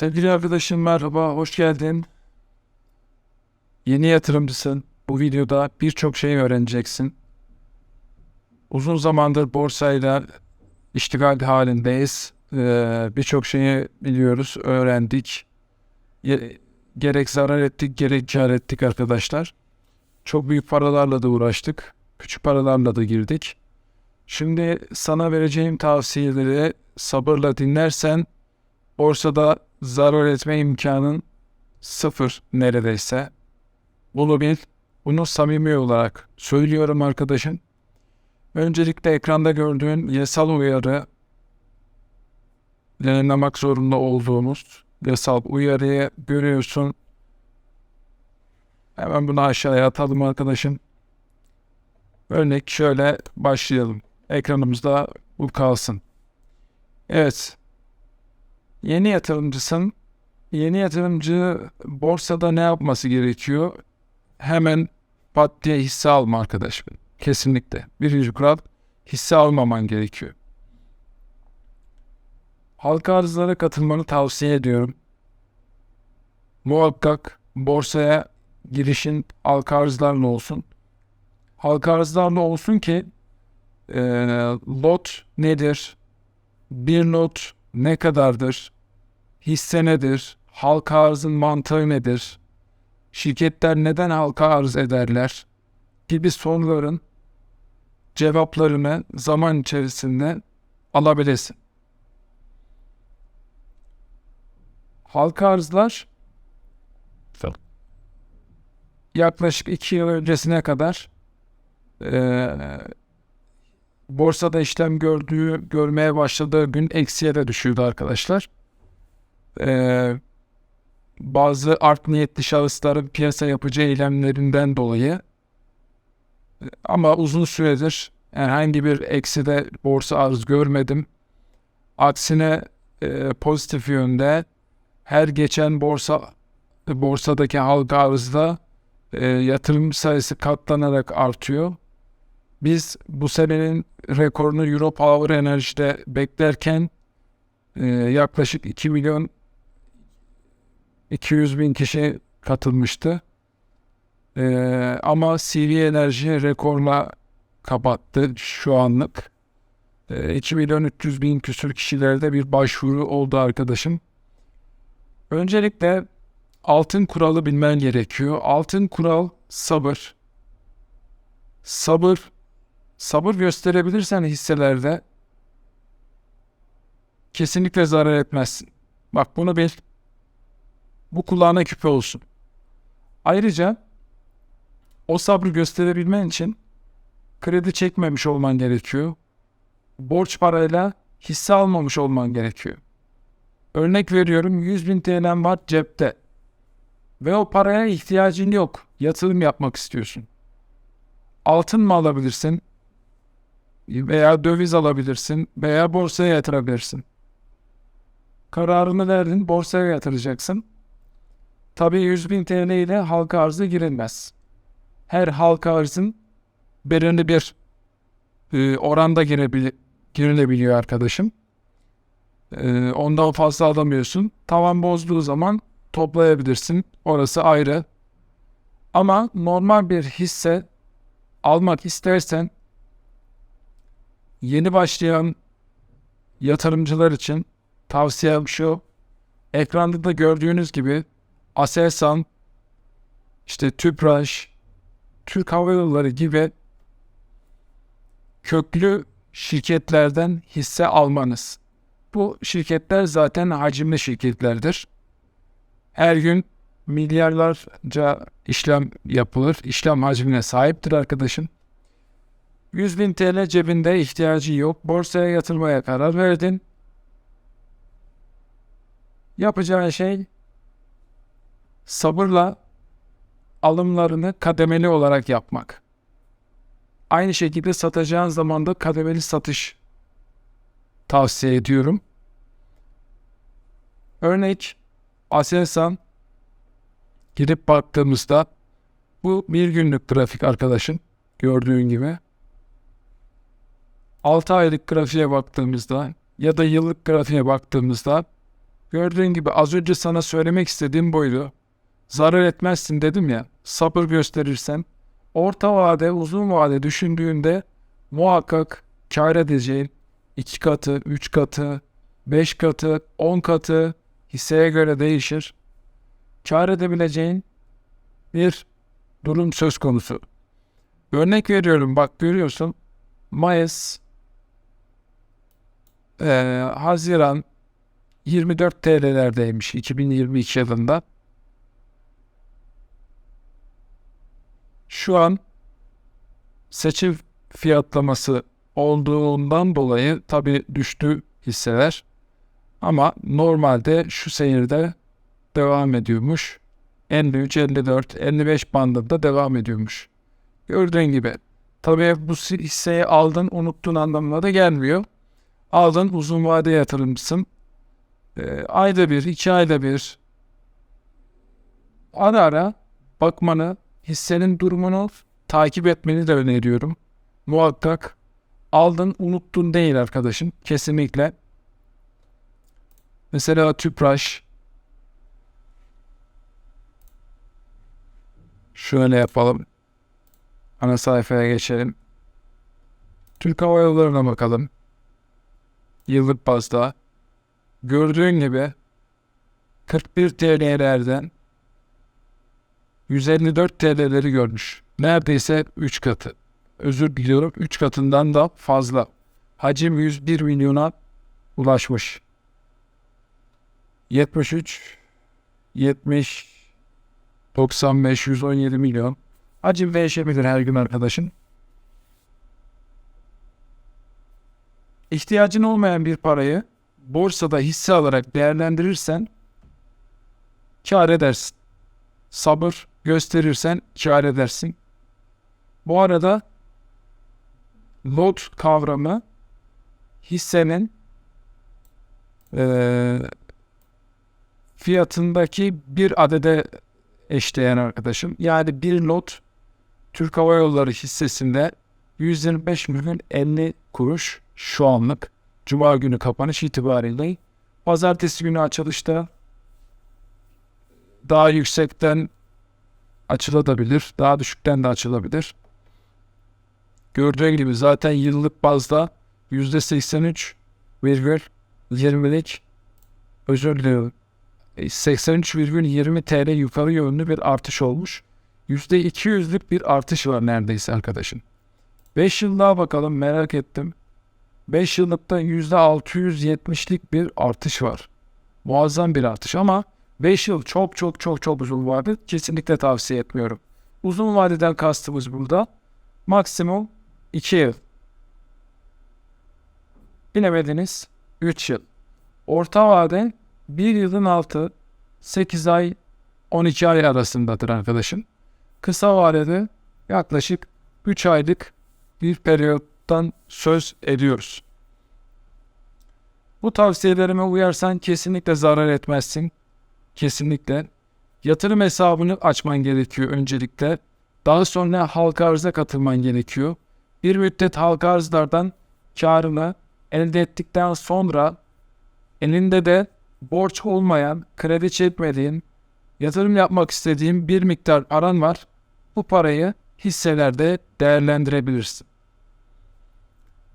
Sevgili arkadaşım merhaba, hoş geldin. Yeni yatırımcısın. Bu videoda birçok şey öğreneceksin. Uzun zamandır borsayla iştigal halindeyiz. Ee, birçok şeyi biliyoruz, öğrendik. Gerek zarar ettik, gerek kar ettik arkadaşlar. Çok büyük paralarla da uğraştık. Küçük paralarla da girdik. Şimdi sana vereceğim tavsiyeleri sabırla dinlersen borsada zarar etme imkanın sıfır neredeyse. Bunu bil. Bunu samimi olarak söylüyorum arkadaşım. Öncelikle ekranda gördüğün yasal uyarı yayınlamak zorunda olduğumuz yasal uyarıyı görüyorsun. Hemen bunu aşağıya atalım arkadaşım. Örnek şöyle başlayalım. Ekranımızda bu kalsın. Evet. Yeni yatırımcısın. Yeni yatırımcı borsada ne yapması gerekiyor? Hemen pat diye hisse alma arkadaş. Kesinlikle. Birinci kural hisse almaman gerekiyor. Halka arzlara katılmanı tavsiye ediyorum. Muhakkak borsaya girişin halka arzlarla olsun. Halka arzlarla olsun ki eee, lot nedir? Bir lot ne kadardır? Hisse nedir? Halka arzın mantığı nedir? Şirketler neden halka arz ederler? Gibi soruların cevaplarını zaman içerisinde alabilirsin. Halka arzlar yaklaşık iki yıl öncesine kadar borsada işlem gördüğü, görmeye başladığı gün eksiye de düşürdü arkadaşlar. Ee, bazı art niyetli şahısların piyasa yapıcı eylemlerinden dolayı ama uzun süredir herhangi bir ekside borsa arz görmedim. Aksine e, pozitif yönde her geçen borsa borsadaki halka arzda e, yatırım sayısı katlanarak artıyor. Biz bu senenin rekorunu Euro Power Enerji'de beklerken e, yaklaşık 2 milyon 200 bin kişi katılmıştı. E, ama CV Enerji rekorla kapattı şu anlık. E, 2 milyon 300 bin küsür kişilerde bir başvuru oldu arkadaşım. Öncelikle altın kuralı bilmen gerekiyor. Altın kural sabır. Sabır sabır gösterebilirsen hisselerde kesinlikle zarar etmezsin. Bak bunu bil. Bu kulağına küpe olsun. Ayrıca o sabrı gösterebilmen için kredi çekmemiş olman gerekiyor. Borç parayla hisse almamış olman gerekiyor. Örnek veriyorum 100 bin TL'm var cepte. Ve o paraya ihtiyacın yok. Yatırım yapmak istiyorsun. Altın mı alabilirsin? Veya döviz alabilirsin veya borsaya yatırabilirsin. Kararını verdin, borsaya yatıracaksın. Tabii 100 bin TL ile halka arzı girilmez. Her halka arzın belirli bir e, oranda girebil girilebiliyor arkadaşım. E, ondan fazla alamıyorsun. Tavan bozduğu zaman toplayabilirsin. Orası ayrı. Ama normal bir hisse almak istersen yeni başlayan yatırımcılar için tavsiyem şu. Ekranda da gördüğünüz gibi Aselsan, işte Tüpraş, Türk Hava Yolları gibi köklü şirketlerden hisse almanız. Bu şirketler zaten hacimli şirketlerdir. Her gün milyarlarca işlem yapılır. İşlem hacmine sahiptir arkadaşım. 100 bin TL cebinde ihtiyacı yok. Borsaya yatırmaya karar verdin. Yapacağın şey sabırla alımlarını kademeli olarak yapmak. Aynı şekilde satacağın zaman da kademeli satış tavsiye ediyorum. Örnek Aselsan girip baktığımızda bu bir günlük grafik arkadaşın gördüğün gibi. 6 aylık grafiğe baktığımızda ya da yıllık grafiğe baktığımızda Gördüğün gibi az önce sana söylemek istediğim buydu. Zarar etmezsin dedim ya. Sabır gösterirsen. Orta vade, uzun vade düşündüğünde muhakkak kar edeceğin 2 katı, 3 katı, 5 katı, 10 katı hisseye göre değişir. Kar edebileceğin bir durum söz konusu. Örnek veriyorum bak görüyorsun Mayıs eee, Haziran 24 TL'lerdeymiş 2022 yılında. Şu an seçim fiyatlaması olduğundan dolayı tabi düştü hisseler. Ama normalde şu seyirde devam ediyormuş. 53, 54, 55 bandında devam ediyormuş. Gördüğün gibi. Tabii bu hisseyi aldın unuttun anlamına da gelmiyor. Aldın uzun vade yatırımcısın. Ee, ayda bir, iki ayda bir ara ara bakmanı, hissenin durumunu takip etmeni de öneriyorum. Muhakkak aldın unuttun değil arkadaşım. Kesinlikle. Mesela Tüpraş Şöyle yapalım. Ana sayfaya geçelim. Türk Hava Yolları'na bakalım. Yıllık bazda. Gördüğün gibi 41 TL'lerden 154 TL'leri görmüş. Neredeyse 3 katı. Özür diliyorum 3 katından da fazla. Hacim 101 milyona ulaşmış. 73 70 95 117 milyon. Hacim değişebilir her gün arkadaşın. İhtiyacın olmayan bir parayı borsada hisse alarak değerlendirirsen kar edersin. Sabır gösterirsen kar edersin. Bu arada lot kavramı hissenin eee, fiyatındaki bir adede eşdeğer arkadaşım. Yani bir lot Türk Hava Yolları hissesinde 125 milyon 50 kuruş şu anlık Cuma günü kapanış itibariyle pazartesi günü açılışta daha yüksekten açılabilir, daha düşükten de açılabilir. Gördüğün gibi zaten yıllık bazda %83,20'lik özür diliyorum 83,20 TL yukarı yönlü bir artış olmuş. %200'lük bir artış var neredeyse arkadaşın. 5 yıl daha bakalım merak ettim. 5 yıllıkta %670'lik bir artış var. Muazzam bir artış ama 5 yıl çok çok çok çok uzun vade kesinlikle tavsiye etmiyorum. Uzun vadeden kastımız burada maksimum 2 yıl. Bilemediniz 3 yıl. Orta vade 1 yılın altı 8 ay 12 ay arasındadır arkadaşın. Kısa vadede yaklaşık 3 aylık bir periyottan söz ediyoruz. Bu tavsiyelerime uyarsan kesinlikle zarar etmezsin. Kesinlikle. Yatırım hesabını açman gerekiyor öncelikle. Daha sonra halka arıza katılman gerekiyor. Bir müddet halka arzlardan karını elde ettikten sonra elinde de borç olmayan, kredi çekmediğin, yatırım yapmak istediğin bir miktar paran var. Bu parayı hisselerde değerlendirebilirsin.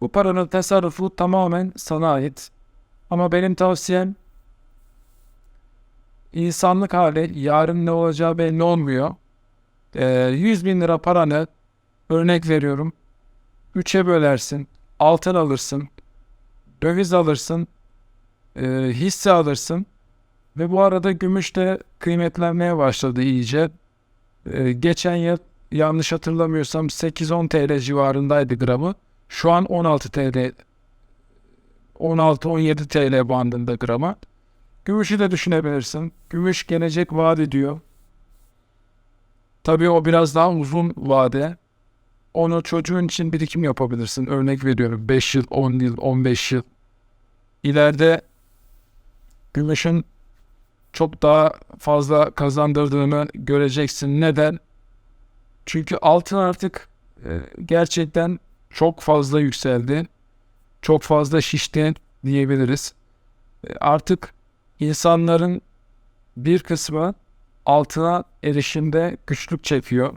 Bu paranın tasarrufu tamamen sana ait. Ama benim tavsiyem insanlık hali yarın ne olacağı belli olmuyor. Ee, 100 bin lira paranı örnek veriyorum. 3'e bölersin, altın alırsın, döviz alırsın, e, hisse alırsın. Ve bu arada gümüş de kıymetlenmeye başladı iyice. E, geçen yıl yanlış hatırlamıyorsam 8-10 TL civarındaydı gramı. Şu an 16 TL 16-17 TL bandında grama. Gümüşü de düşünebilirsin. Gümüş gelecek vaat ediyor. Tabii o biraz daha uzun vade. Onu çocuğun için birikim yapabilirsin. Örnek veriyorum 5 yıl, 10 yıl, 15 yıl. İleride gümüşün çok daha fazla kazandırdığını göreceksin. Neden? Çünkü altın artık e, gerçekten çok fazla yükseldi. Çok fazla şişti diyebiliriz. E, artık insanların bir kısmı altına erişimde güçlük çekiyor.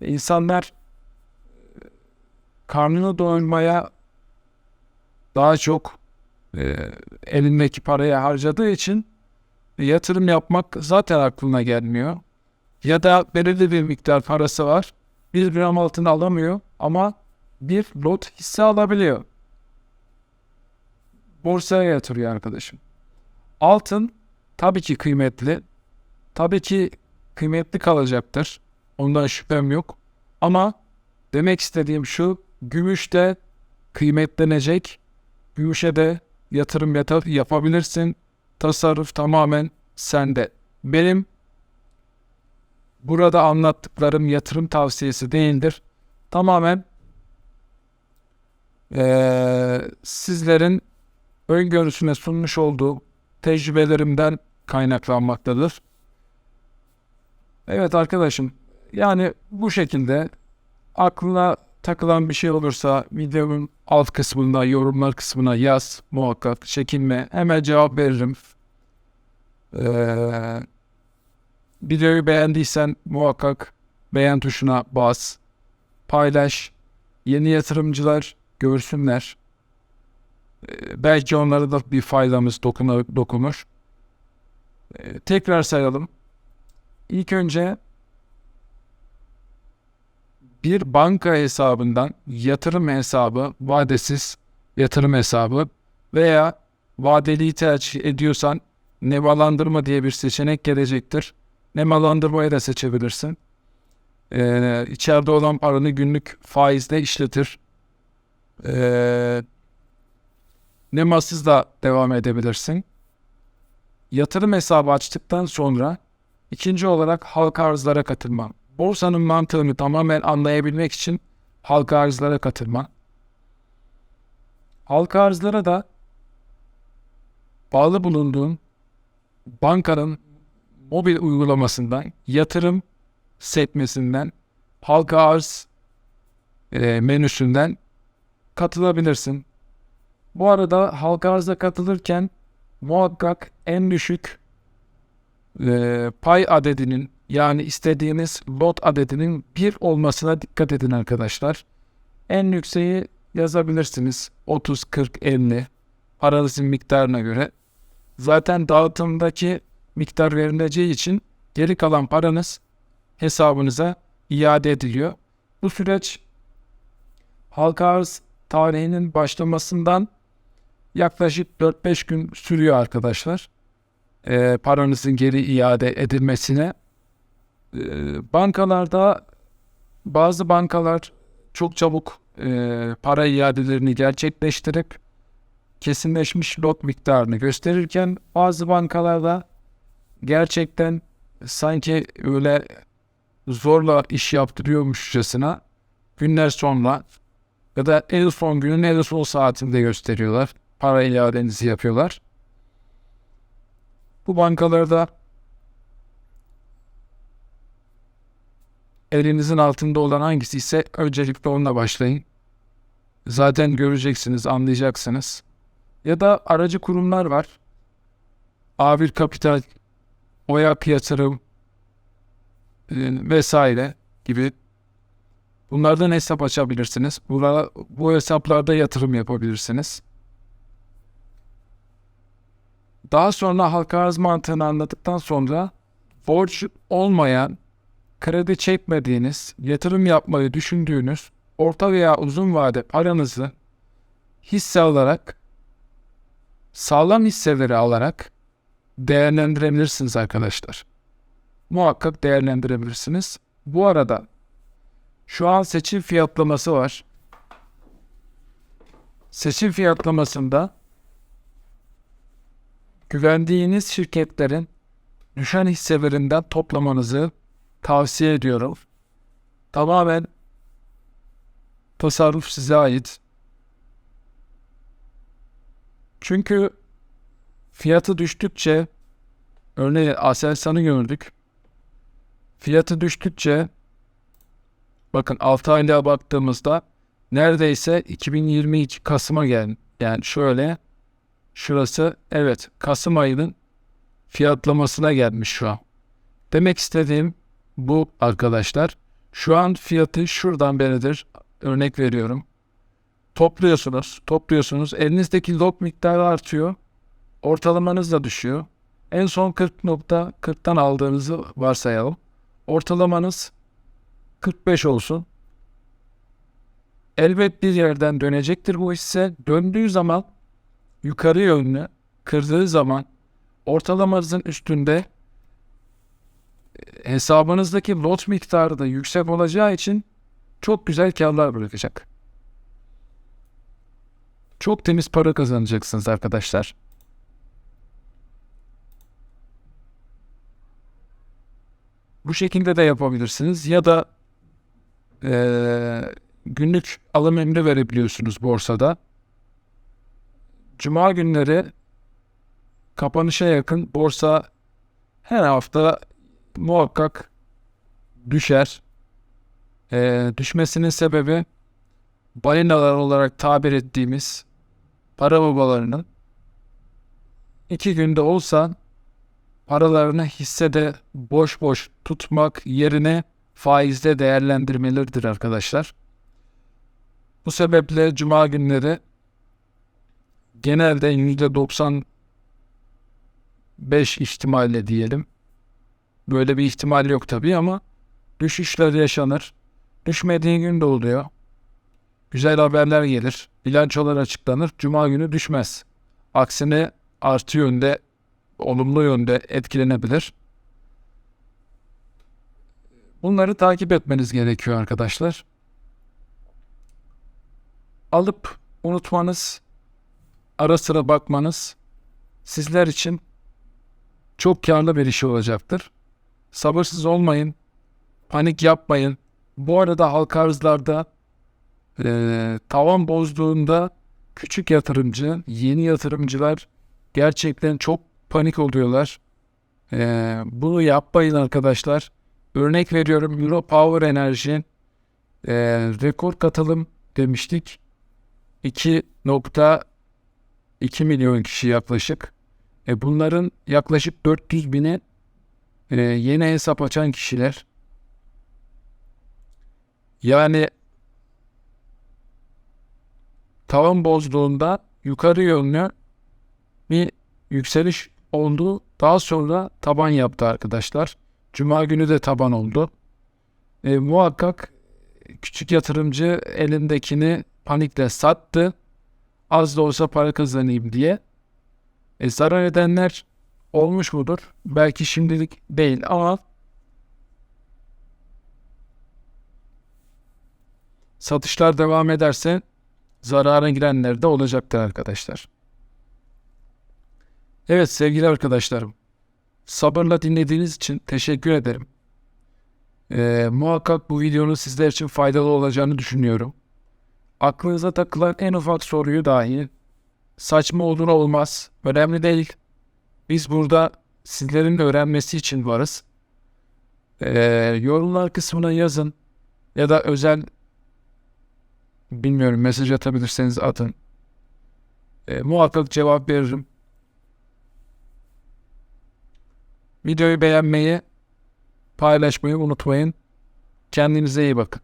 İnsanlar e, karnını doyurmaya daha çok e, elindeki parayı harcadığı için yatırım yapmak zaten aklına gelmiyor. Ya da belirli bir miktar parası var. Bir gram altın alamıyor ama bir lot hisse alabiliyor. Borsaya yatırıyor arkadaşım. Altın tabii ki kıymetli. Tabii ki kıymetli kalacaktır. Ondan şüphem yok. Ama demek istediğim şu, gümüş de kıymetlenecek. Gümüşe de yatırım yata- yapabilirsin. Tasarruf tamamen sende. Benim burada anlattıklarım yatırım tavsiyesi değildir. Tamamen eee, sizlerin öngörüsüne sunmuş olduğu tecrübelerimden kaynaklanmaktadır. Evet arkadaşım, yani bu şekilde aklına takılan bir şey olursa videonun alt kısmında, yorumlar kısmına yaz muhakkak, çekinme. Hemen cevap veririm. Ee, videoyu beğendiysen muhakkak beğen tuşuna bas. Paylaş. Yeni yatırımcılar görsünler. Ee, belki onlara da bir faydamız dokunur. Ee, tekrar sayalım. İlk önce bir banka hesabından yatırım hesabı, vadesiz yatırım hesabı veya vadeliyi tercih ediyorsan nemalandırma diye bir seçenek gelecektir. Nemalandırmayı da seçebilirsin. Ee, içeride olan paranı günlük faizle işletir. Ee, nemasız da devam edebilirsin. Yatırım hesabı açtıktan sonra ikinci olarak halka arzlara katılma. Borsanın mantığını tamamen anlayabilmek için halka arzlara katılma. Halka arzlara da bağlı bulunduğun bankanın mobil uygulamasından yatırım sekmesinden halka arz e, menüsünden katılabilirsin. Bu arada halka arza katılırken muhakkak en düşük e, pay adedinin yani istediğiniz lot adedinin bir olmasına dikkat edin arkadaşlar. En yükseği yazabilirsiniz. 30, 40, 50 paranızın miktarına göre. Zaten dağıtımdaki miktar verileceği için geri kalan paranız hesabınıza iade ediliyor. Bu süreç halka arz tarihinin başlamasından yaklaşık 4-5 gün sürüyor arkadaşlar. Ee, paranızın geri iade edilmesine. Ee, bankalarda bazı bankalar çok çabuk e, para iadelerini gerçekleştirip kesinleşmiş lot miktarını gösterirken bazı bankalarda gerçekten sanki öyle zorla iş yaptırıyormuşçasına günler sonra ya da en son günün en son saatinde gösteriyorlar. Para iadenizi yapıyorlar. Bu bankalarda elinizin altında olan hangisi ise öncelikle onunla başlayın. Zaten göreceksiniz, anlayacaksınız. Ya da aracı kurumlar var. A1 Kapital, Oyak Yatırım e, vesaire gibi. Bunlardan hesap açabilirsiniz. Bura, bu hesaplarda yatırım yapabilirsiniz. Daha sonra halka arz mantığını anlattıktan sonra borç olmayan, kredi çekmediğiniz, yatırım yapmayı düşündüğünüz orta veya uzun vade paranızı hisse alarak, sağlam hisseleri alarak değerlendirebilirsiniz arkadaşlar. Muhakkak değerlendirebilirsiniz. Bu arada şu an seçim fiyatlaması var. Seçim fiyatlamasında güvendiğiniz şirketlerin düşen hisselerinden toplamanızı tavsiye ediyorum. Tamamen tasarruf size ait. Çünkü fiyatı düştükçe örneğin Aselsan'ı gördük. Fiyatı düştükçe bakın 6 aylığa baktığımızda neredeyse 2022 Kasım'a geldi. Yani şöyle şurası evet Kasım ayının fiyatlamasına gelmiş şu an. Demek istediğim bu arkadaşlar. Şu an fiyatı şuradan beridir. Örnek veriyorum. Topluyorsunuz, topluyorsunuz. Elinizdeki log miktarı artıyor. Ortalamanız da düşüyor. En son 40.40'tan aldığınızı varsayalım. Ortalamanız 45 olsun. Elbet bir yerden dönecektir bu hisse. Döndüğü zaman yukarı yönlü kırdığı zaman ortalamanızın üstünde e, hesabınızdaki lot miktarı da yüksek olacağı için çok güzel karlar bırakacak. Çok temiz para kazanacaksınız arkadaşlar. Bu şekilde de yapabilirsiniz ya da eee, günlük alım emri verebiliyorsunuz borsada. Cuma günleri kapanışa yakın borsa her hafta muhakkak düşer. Eee, düşmesinin sebebi balinalar olarak tabir ettiğimiz para babalarının iki günde olsa paralarını hissede boş boş tutmak yerine faizde değerlendirmeleridir arkadaşlar. Bu sebeple cuma günleri genelde %95 ihtimalle diyelim. Böyle bir ihtimal yok tabii ama düşüşler yaşanır. Düşmediği gün de oluyor. Güzel haberler gelir. Bilançolar açıklanır. Cuma günü düşmez. Aksine artı yönde, olumlu yönde etkilenebilir. Bunları takip etmeniz gerekiyor arkadaşlar. Alıp unutmanız, ara sıra bakmanız sizler için çok karlı bir iş olacaktır. Sabırsız olmayın, panik yapmayın. Bu arada halka arzlarda eee, tavan bozduğunda küçük yatırımcı, yeni yatırımcılar gerçekten çok panik oluyorlar. Eee, bunu yapmayın arkadaşlar. Örnek veriyorum Euro Power Enerji eee, rekor katılım demiştik. 2.2 milyon kişi yaklaşık. E bunların yaklaşık 400 bini eee, yeni hesap açan kişiler. Yani tavan bozduğunda yukarı yönlü bir yükseliş oldu. Daha sonra taban yaptı arkadaşlar. Cuma günü de taban oldu. E, muhakkak küçük yatırımcı elindekini panikle sattı. Az da olsa para kazanayım diye. E, zarar edenler olmuş mudur? Belki şimdilik değil ama satışlar devam ederse zarara girenler de olacaktır arkadaşlar. Evet sevgili arkadaşlarım. Sabırla dinlediğiniz için teşekkür ederim. Ee, muhakkak bu videonun sizler için faydalı olacağını düşünüyorum. Aklınıza takılan en ufak soruyu dahi saçma olur olmaz. Önemli değil. Biz burada sizlerin öğrenmesi için varız. Ee, yorumlar kısmına yazın ya da özel bilmiyorum mesaj atabilirseniz atın. Ee, muhakkak cevap veririm. Videoyu beğenmeyi, paylaşmayı unutmayın. Kendinize iyi bakın.